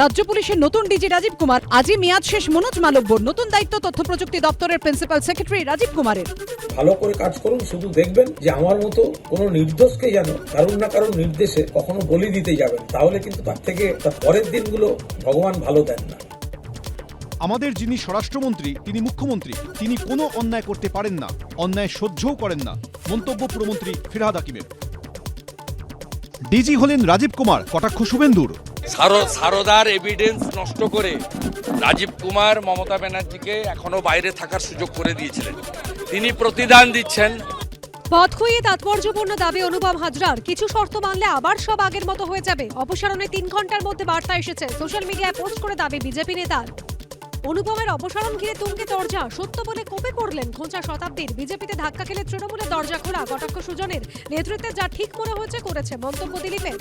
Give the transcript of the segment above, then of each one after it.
রাজ্য পুলিশের নতুন ডিজি রাজীব কুমার আজই মেয়াদ শেষ মনোজ মালব্যর নতুন দায়িত্ব তথ্য প্রযুক্তি দপ্তরের প্রিন্সিপাল সেক্রেটারি রাজীব কুমারের। ভালো করে কাজ করুন শুধু দেখবেন যে আমার মতো কোনো নির্দোষকে যেন কারুর না কারুর নির্দেশে কখনো বলি দিতে যাবেন তাহলে কিন্তু তার থেকে তার পরের দিনগুলো ভগবান ভালো দেন না। আমাদের যিনি স্বরাষ্ট্রমন্ত্রী তিনি মুখ্যমন্ত্রী তিনি কোনো অন্যায় করতে পারেন না অন্যায় সহ্যও করেন না মন্তব্য পুরমন্ত্রী ফিরহাদ হাকিমের। ডিজি হলেন রাজীব কুমার কটাক্ষ শুভেন্দুর। সারদার এভিডেন্স নষ্ট করে রাজীব কুমার মমতা ব্যানার্জিকে এখনও বাইরে থাকার সুযোগ করে দিয়েছিলেন। তিনি প্রতিদান দিচ্ছেন। পথ খুইয়ে তাৎপর্যপূর্ণ দাবি অনুপম হাজরার। কিছু শর্ত মানলে আবার সব আগের মতো হয়ে যাবে। অপসারণে তিন ঘণ্টার মধ্যে বার্তা এসেছে। সোশ্যাল মিডিয়ায় পোস্ট করে দাবি বিজেপি নেতার। অনুপমের অপসারণ ঘিরে তুঙ্গে দরজা। সত্য বলে কোপে পড়লেন খোঁচা শতাব্দীর। বিজেপিতে ধাক্কা খেলে তৃণমূলের দরজা খোলা। কটাক্ষ সুজনের নেতৃত্বে যা ঠিক মনে হয়েছে করেছে মন্তব্য দিলীপের।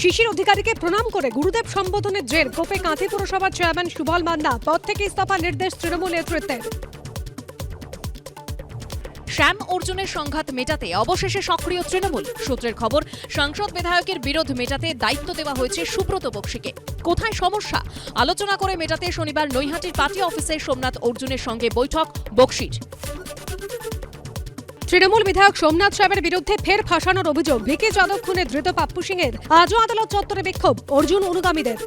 শিশির অধিকারীকে প্রণাম করে গুরুদেব সম্বোধনের জের কোপে কাঁথি পুরসভার চেয়ারম্যান সুবল মান্না পদ থেকে ইস্তফা নির্দেশ তৃণমূল নেতৃত্বের। শ্যাম অর্জুনের সংঘাত মেটাতে অবশেষে সক্রিয় তৃণমূল। সূত্রের খবর, সাংসদ বিধায়কের বিরোধ মেটাতে দায়িত্ব দেওয়া হয়েছে সুব্রত বক্সিকে। কোথায় সমস্যা? আলোচনা করে মেটাতে শনিবার নৈহাটির পার্টি অফিসে সোমনাথ অর্জুনের সঙ্গে বৈঠক, বক্সির। তৃণমূল বিধায়ক সোমনাথ সাহেবের বিরুদ্ধে ফের ফাঁসানোর অভিযোগ। ভিকি যাদব খুনে ধৃত পাপ্পু সিং এর আজও আদালত চত্বরে বিক্ষোভ, অর্জুন অনুগামীদের।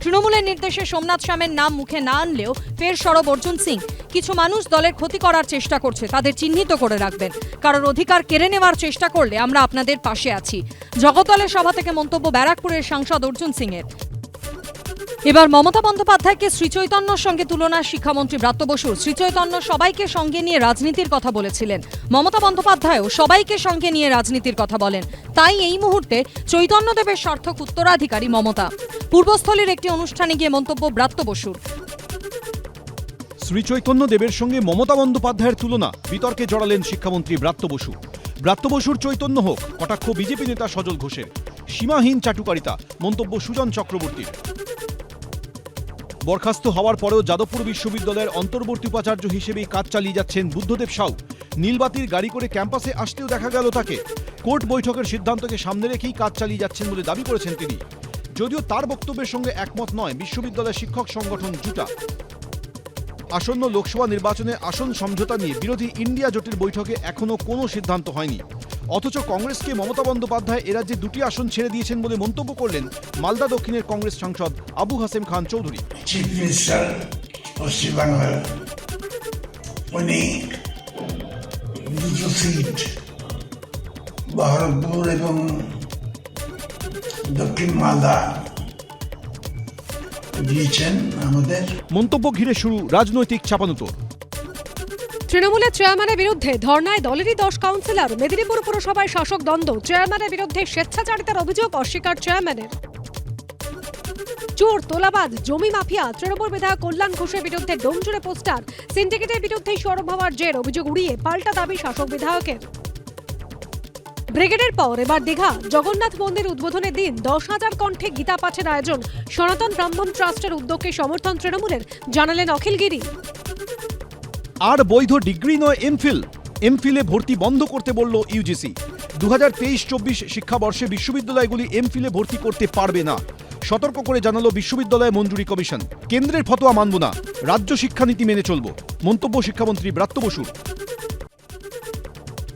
তৃণমূলের নির্দেশে সোমনাথ শ্যামের নাম মুখে না আনলেও ফের সরব অর্জুন সিং। কিছু মানুষ দলের ক্ষতি করার চেষ্টা করছে, তাদের চিহ্নিত করে রাখবেন। কারোর অধিকার কেড়ে নেওয়ার চেষ্টা করলে আমরা আপনাদের পাশে আছি। জগদ্দলের সভা থেকে মন্তব্য ব্যারাকপুরের সাংসদ অর্জুন সিং এর এবার মমতা বন্দ্যোপাধ্যায়কে শ্রীচৈতন্যর সঙ্গে তুলনা শিক্ষামন্ত্রী ব্রাত্য বসুর শ্রীচৈতন্য সবাইকে সঙ্গে নিয়ে রাজনীতির কথা বলেছিলেন। মমতা বন্দ্যোপাধ্যায়ও সবাইকে সঙ্গে নিয়ে রাজনীতির কথা বলেন। তাই এই মুহূর্তে চৈতন্যদেবের সার্থক উত্তরাধিকারী মমতা। পূর্বস্থলীর একটি অনুষ্ঠানে গিয়ে মন্তব্য ব্রাত্য বসুর। শ্রী চৈতন্য দেবের সঙ্গে মমতা বন্দ্যোপাধ্যায়ের তুলনা বিতর্কে জড়ালেন শিক্ষামন্ত্রী ব্রাত্য বসু। ব্রাত্য বসুর চৈতন্য হোক, কটাক্ষ বিজেপি নেতা সজল ঘোষের। সীমাহীন চাটুকারিতা, মন্তব্য সুজন চক্রবর্তীর। বরখাস্ত হওয়ার পরেও যাদবপুর বিশ্ববিদ্যালয়ের অন্তর্বর্তী উপাচার্য হিসেবেই কাজ চালিয়ে যাচ্ছেন বুদ্ধদেব সাউ। নীলবাতির গাড়ি করে ক্যাম্পাসে আসতেও দেখা গেল তাকে। কোর্ট বৈঠকের সিদ্ধান্তকে সামনে রেখেই কাজ চালিয়ে যাচ্ছেন বলে দাবি করেছেন তিনি। যদিও তার বক্তব্যের সঙ্গে একমত নয় বিশ্ববিদ্যালয় শিক্ষক সংগঠন জুটা। আসন্ন লোকসভা নির্বাচনে আসন সমঝোতা নিয়ে বিরোধী ইন্ডিয়া জোটের বৈঠকে এখনও কোনো সিদ্ধান্ত হয়নি। অথচ কংগ্রেসকে মমতা বন্দ্যোপাধ্যায় এরাজ্যে দুটি আসন ছেড়ে দিয়েছেন বলে মন্তব্য করলেন মালদা দক্ষিণের কংগ্রেস সাংসদ আবু হাসেম খান চৌধুরী। চিফ মিনিস্টার পশ্চিমবাংলার উনি দুটো সিট বহরমপুর এবং দক্ষিণ মালদা দিয়েছেন আমাদের। মন্তব্য ঘিরে শুরু রাজনৈতিক চাপানুতোর তৃণমূলের চেয়ারম্যানের বিরুদ্ধে ধর্নায় দলেরই দশ কাউন্সিলর, মেদিনীপুর পুরসভায় শাসক দ্বন্দ্ব, চেয়ারম্যানের বিরুদ্ধে স্বেচ্ছাচারিতার অভিযোগ অস্বীকার চেয়ারম্যানের। চোর তোলাবাদ জমি মাফিয়া, তৃণমূল বিধায়ক কল্যাণ ঘোষের বিরুদ্ধে ডোমজুড়ে পোস্টার, সিন্ডিকেটের বিরুদ্ধে সৌরভ হওয়ার জের, অভিযোগ উড়িয়ে পাল্টা দাবি শাসক বিধায়কের। ব্রিগেডের পর এবার দীঘা, জগন্নাথ মন্দির উদ্বোধনের দিন দশ হাজার কণ্ঠে গীতা পাঠের আয়োজন সনাতন ব্রাহ্মণ ট্রাস্টের উদ্যোগকে সমর্থন তৃণমূলের, জানালেন অখিল গিরি আর বৈধ ডিগ্রি নয় এমফিল এমফিলে ভর্তি বন্ধ করতে বলল ইউজিসি দু হাজার তেইশ চব্বিশ শিক্ষাবর্ষে বিশ্ববিদ্যালয়গুলি এমফিলে ভর্তি করতে পারবে না। সতর্ক করে জানালো বিশ্ববিদ্যালয় মঞ্জুরি কমিশন। কেন্দ্রের ফতোয়া মানব না। রাজ্য শিক্ষানীতি মেনে চলব। মন্তব্য শিক্ষামন্ত্রী ব্রাত্য বসুর।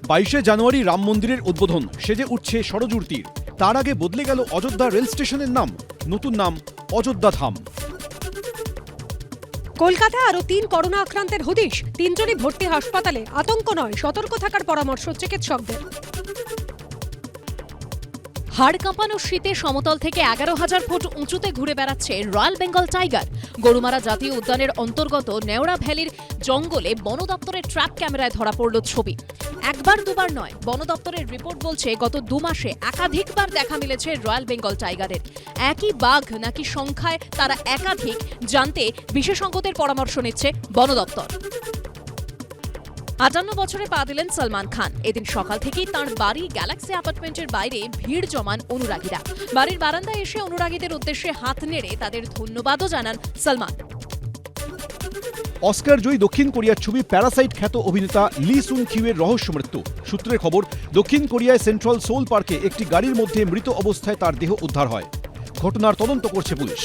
বাইশে জানুয়ারি রাম মন্দিরের উদ্বোধন। সেজে উঠছে ষড়জুর তীর। তার আগে বদলে গেল অযোধ্যা রেল স্টেশনের নাম। নতুন নাম অযোধ্যা ধাম। কলকাতায় আরও তিন করোনা আক্রান্তের হদিশ। তিনজনই ভর্তি হাসপাতালে। আতঙ্ক নয়, সতর্ক থাকার পরামর্শ চিকিৎসকদের। হাড় কাঁপানো শীতে সমতল থেকে এগারো হাজার ফুট উঁচুতে ঘুরে বেড়াচ্ছে রয়্যাল বেঙ্গল টাইগার। গরুমারা জাতীয় উদ্যানের অন্তর্গত নেওড়া ভ্যালির জঙ্গলে বন দপ্তরের ট্র্যাপ ক্যামেরায় ধরা পড়ল ছবি। একবার দুবার নয়, বন দপ্তরের রিপোর্ট বলছে গত দু মাসে একাধিকবার দেখা মিলেছে রয়্যাল বেঙ্গল টাইগারের। একই বাঘ নাকি সংখ্যায় তারা একাধিক জানতে বিশেষজ্ঞদের পরামর্শ নিচ্ছে বন দপ্তর। আটান্ন বছরে পা দিলেন সলমান খান। এদিন সকাল থেকেই তাঁর বাড়ি গ্যালাক্সি অ্যাপার্টমেন্টের বাইরে ভিড় জমান অনুরাগীরা। বাড়ির বারান্দায় এসে অনুরাগীদের উদ্দেশ্যে হাত নেড়ে তাদের ধন্যবাদও জানান সলমান। অস্কার জয়ী দক্ষিণ কোরিয়ার ছবি প্যারাসাইট খ্যাত অভিনেতা লি সুন কিউয়ের রহস্য মৃত্যু। সূত্রের খবর, দক্ষিণ কোরিয়ায় সেন্ট্রাল সোল পার্কে একটি গাড়ির মধ্যে মৃত অবস্থায় তার দেহ উদ্ধার হয়। ঘটনার তদন্ত করছে পুলিশ।